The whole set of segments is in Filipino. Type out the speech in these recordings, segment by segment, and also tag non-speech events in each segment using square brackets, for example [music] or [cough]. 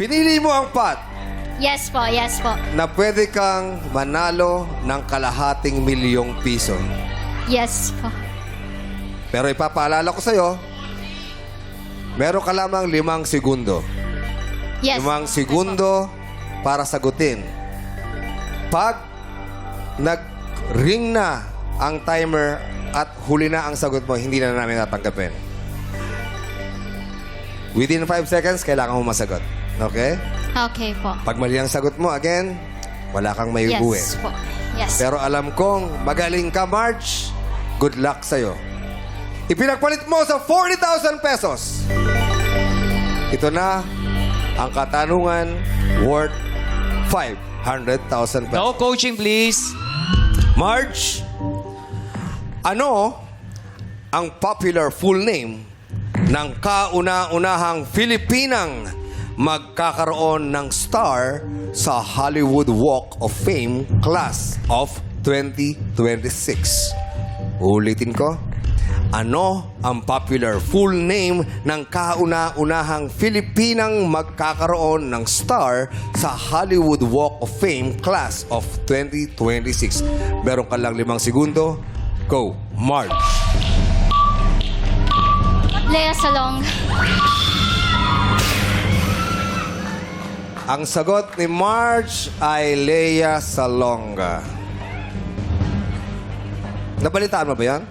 Pinili mo ang pot Yes po, yes po. na pwede kang manalo ng kalahating milyong piso. Yes po. Pero ipapaalala ko sa'yo, meron ka lamang limang segundo. Yes. Limang segundo para sagutin. Pag nag-ring na ang timer at huli na ang sagot mo, hindi na namin tatanggapin. Within 5 seconds, kailangan mo masagot. Okay? Okay po. Pag mali ang sagot mo, again, wala kang may Yes po. Yes. Pero alam kong magaling ka, March. Good luck sa'yo. Ipinagpalit mo sa 40,000 pesos. Ito na ang katanungan worth 500,000 pesos. No coaching, please. March, ano ang popular full name ng kauna-unahang Filipinang magkakaroon ng star sa Hollywood Walk of Fame Class of 2026? Ulitin ko. Ano ang popular full name ng kauna-unahang Filipinang magkakaroon ng star sa Hollywood Walk of Fame Class of 2026? Meron ka lang limang segundo. Go, March. Lea Salong. Ang sagot ni March ay Leia Salonga. Nabalitaan mo ba yan?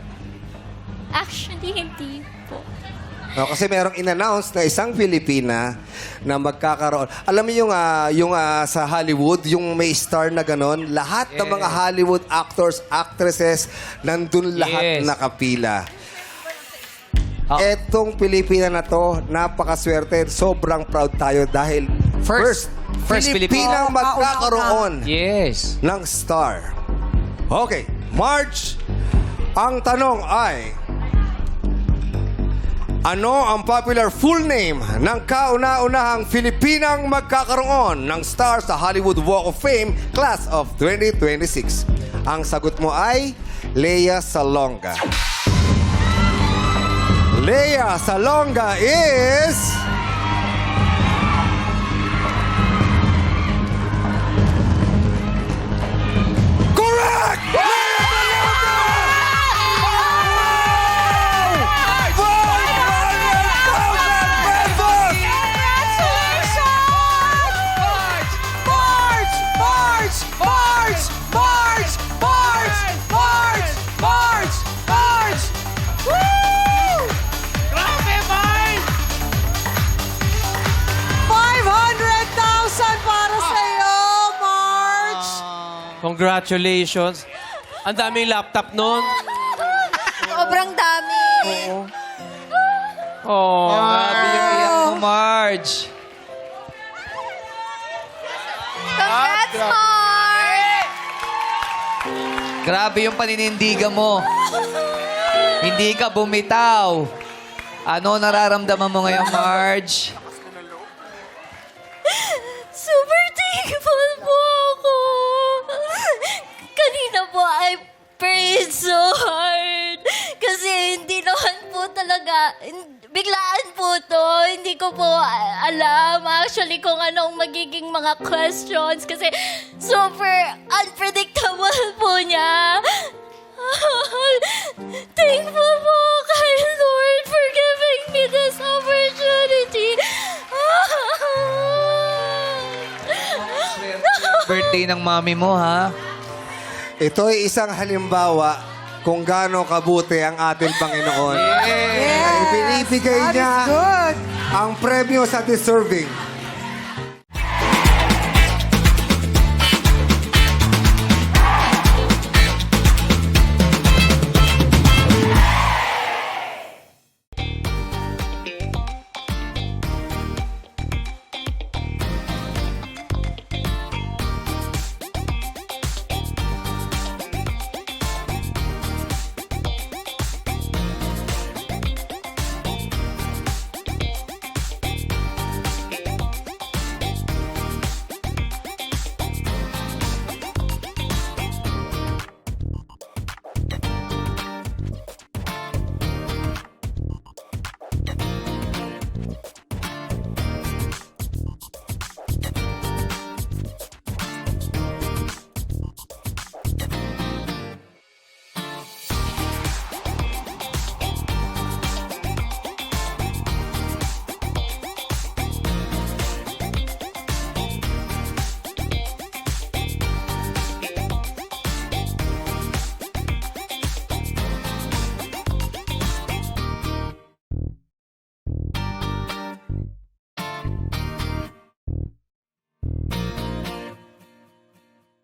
Actually, hindi po. No, kasi merong in-announce na isang Pilipina na magkakaroon. Alam mo yung, ah, yung ah, sa Hollywood, yung may star na ganon, lahat ng mga Hollywood actors, actresses, nandun lahat Yes. nakapila. Ah. Etong Pilipina na to, napakaswerte. Sobrang proud tayo dahil first, First Pilipinang magkakaroon Yes. ng star. Okay, March, ang tanong ay, ano ang popular full name ng kauna-unahang Filipinang magkakaroon ng star sa Hollywood Walk of Fame Class of 2026? Ang sagot mo ay Lea Salonga. Lea Salonga is... back! Congratulations. Ang daming laptop nun. Sobrang dami. Oh, grabe yung iyak mo, Marge. Congrats, Mark! Grabe yung paninindigan mo. Hindi ka bumitaw. Ano nararamdaman mo ngayon, Marge? Super thankful prayed so hard. Kasi hindi naman po talaga, biglaan po to. Hindi ko po alam actually kung anong magiging mga questions. Kasi super unpredictable po niya. [laughs] Thankful po kay Lord for giving me this opportunity. Birthday ng mami mo, ha? Ito ay isang halimbawa kung gaano kabuti ang ating Panginoon. Ay binibigay niya ang premyo sa deserving.